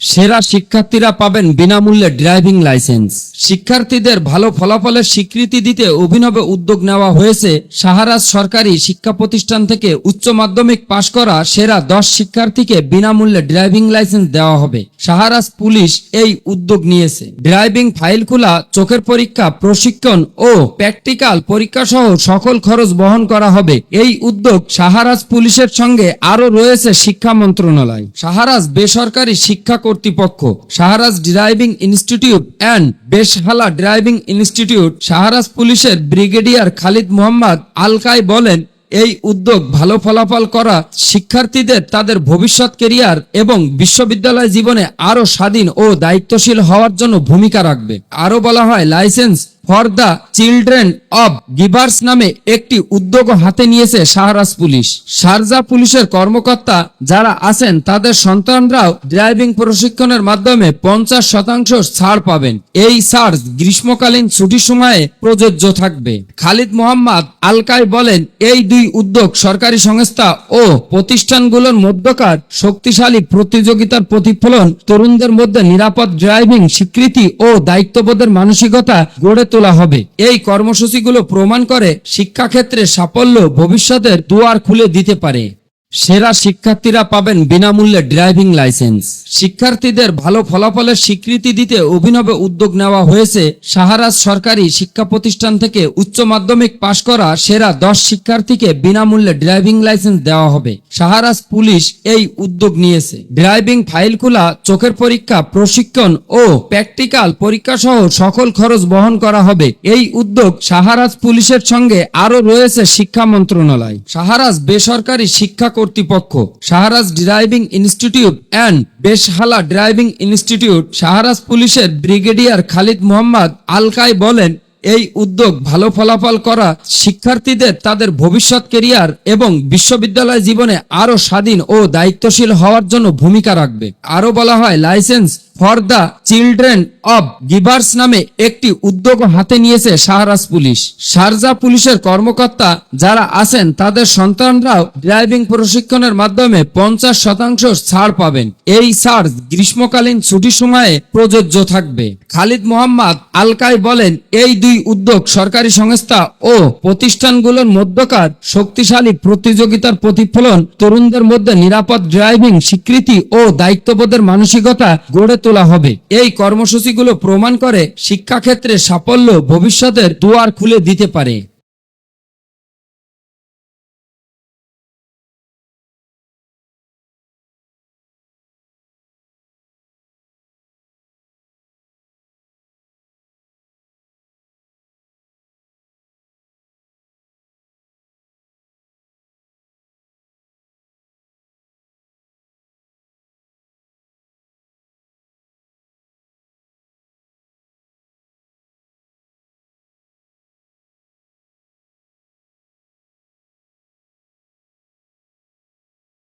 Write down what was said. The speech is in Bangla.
সেরা শিক্ষার্থীরা পাবেন বিনামূল্যে ড্রাইভিং লাইসেন্স। শিক্ষার্থীদের ভালো ফলাফলের স্বীকৃতি দিতে অভিনব উদ্যোগ নেওয়া হয়েছে সাহারাজ সরকারি শিক্ষা প্রতিষ্ঠান থেকে উচ্চ মাধ্যমিক পাশ করা সেরা দশ শিক্ষার্থীকে বিনামূল্যে ড্রাইভিং লাইসেন্স দেওয়া হবে। সাহারাজ পুলিশ এই উদ্যোগ নিয়েছে। ড্রাইভিং ফাইল খোলা চোখের পরীক্ষা, প্রশিক্ষণ ও প্র্যাকটিক্যাল পরীক্ষা সহ সকল খরচ বহন করা হবে। এই উদ্যোগ সাহারাজ পুলিশের সঙ্গে আরও রয়েছে শিক্ষা মন্ত্রণালয়। সাহারাজ বেসরকারি শিক্ষা কর্তৃপক্ষ, শাহরাজ ড্রাইভিং ইনস্টিটিউট অ্যান্ড বেশহালা ড্রাইভিং ইনস্টিটিউট শাহরাজ পুলিশের ব্রিগেডিয়ার খালিদ মোহাম্মদ আলকাই বলেন, এই উদ্যোগ ভালো ফলাফল করা শিক্ষার্থীদের তাদের ভবিষ্যৎ কেরিয়ার এবং বিশ্ববিদ্যালয় জীবনে আরও স্বাধীন ও দায়িত্বশীল হওয়ার জন্য ভূমিকা রাখবে। আরও বলা হয়, license for the children of givers নামে একটি উদ্যোগ হাতে নিয়েছে শাহরাজ পুলিশ। শারজা পুলিশের কর্মকর্তা যারা আছেন, তাদের সন্তানরাও ড্রাইভিং প্রশিক্ষণের মাধ্যমে পঞ্চাশ শতাংশ ছাড় পাবেন। এই ছাড় গ্রীষ্মকালীন ছুটির সময়ে প্রযোজ্য থাকবে। খালিদ মোহাম্মদ আলকাই বলেন, এই দুই উদ্যোগ সরকারি সংস্থা ও প্রতিষ্ঠানগুলোর মধ্যকার শক্তিশালী প্রতিযোগিতার প্রতিফলন তরুণদের মধ্যে নিরাপদ ড্রাইভিং স্বীকৃতি ও দায়িত্ববোধের মানসিকতা গড়ে তোলা হবে। এই কর্মসূচিগুলো প্রমাণ করে শিক্ষাক্ষেত্রে সাফল্য ভবিষ্যতের দুয়ার খুলে দিতে পারে। সেরা শিক্ষার্থীরা পাবেন বিনামূল্যে ড্রাইভিং লাইসেন্স। শিক্ষার্থীদের ভালো ফলাফলের স্বীকৃতি দিতে অভিনব উদ্যোগ নেওয়া হয়েছে সাহারাজ সরকারি শিক্ষা প্রতিষ্ঠান থেকে উচ্চ মাধ্যমিক পাশ করা সেরা দশ শিক্ষার্থীকে বিনামূল্যে ড্রাইভিং লাইসেন্স দেওয়া হবে। সাহারাজ পুলিশ এই উদ্যোগ নিয়েছে। ড্রাইভিং ফাইল খোলা চোখের পরীক্ষা, প্রশিক্ষণ ও প্র্যাকটিক্যাল পরীক্ষা সহ সকল খরচ বহন করা হবে। এই উদ্যোগ সাহারাজ পুলিশের সঙ্গে আরও রয়েছে শিক্ষা মন্ত্রণালয়। সাহারাজ বেসরকারি শিক্ষা কর্তৃপক্ষ, শাহরাজ ড্রাইভিং ইনস্টিটিউট অ্যান্ড বেশহালা ড্রাইভিং ইনস্টিটিউট শাহরাজ পুলিশের ব্রিগেডিয়ার খালিদ মোহাম্মদ আলকাই বলেন, এই উদ্যোগ ভালো ফলাফল করা শিক্ষার্থীদের তাদের ভবিষ্যৎ কেরিয়ার এবং বিশ্ববিদ্যালয় জীবনে আরও স্বাধীন ও দায়িত্বশীল হওয়ার জন্য ভূমিকা রাখবে। আরও বলা হয়, license for the children of givers নামে একটি উদ্যোগ হাতে নিয়েছে শাহরাজ পুলিশ। শারজা পুলিশের কর্মকর্তা যারা আছেন, তাদের সন্তানরাও ড্রাইভিং প্রশিক্ষণের মাধ্যমে পঞ্চাশ শতাংশ ছাড় পাবেন। এই ছাড় গ্রীষ্মকালীন ছুটির সময়ে প্রযোজ্য থাকবে। খালিদ মোহাম্মদ আলকাই বলেন, এই দুই উদ্যোগ সরকারি সংস্থা ও প্রতিষ্ঠানগুলোর মধ্যকার শক্তিশালী প্রতিযোগিতার প্রতিফলন তরুণদের মধ্যে নিরাপদ ড্রাইভিং স্বীকৃতি ও দায়িত্ববোধের মানসিকতা গড়ে তোলা হবে। এই কর্মসূচিগুলো প্রমাণ করে শিক্ষাক্ষেত্রে সাফল্য ভবিষ্যতের দুয়ার খুলে দিতে পারে।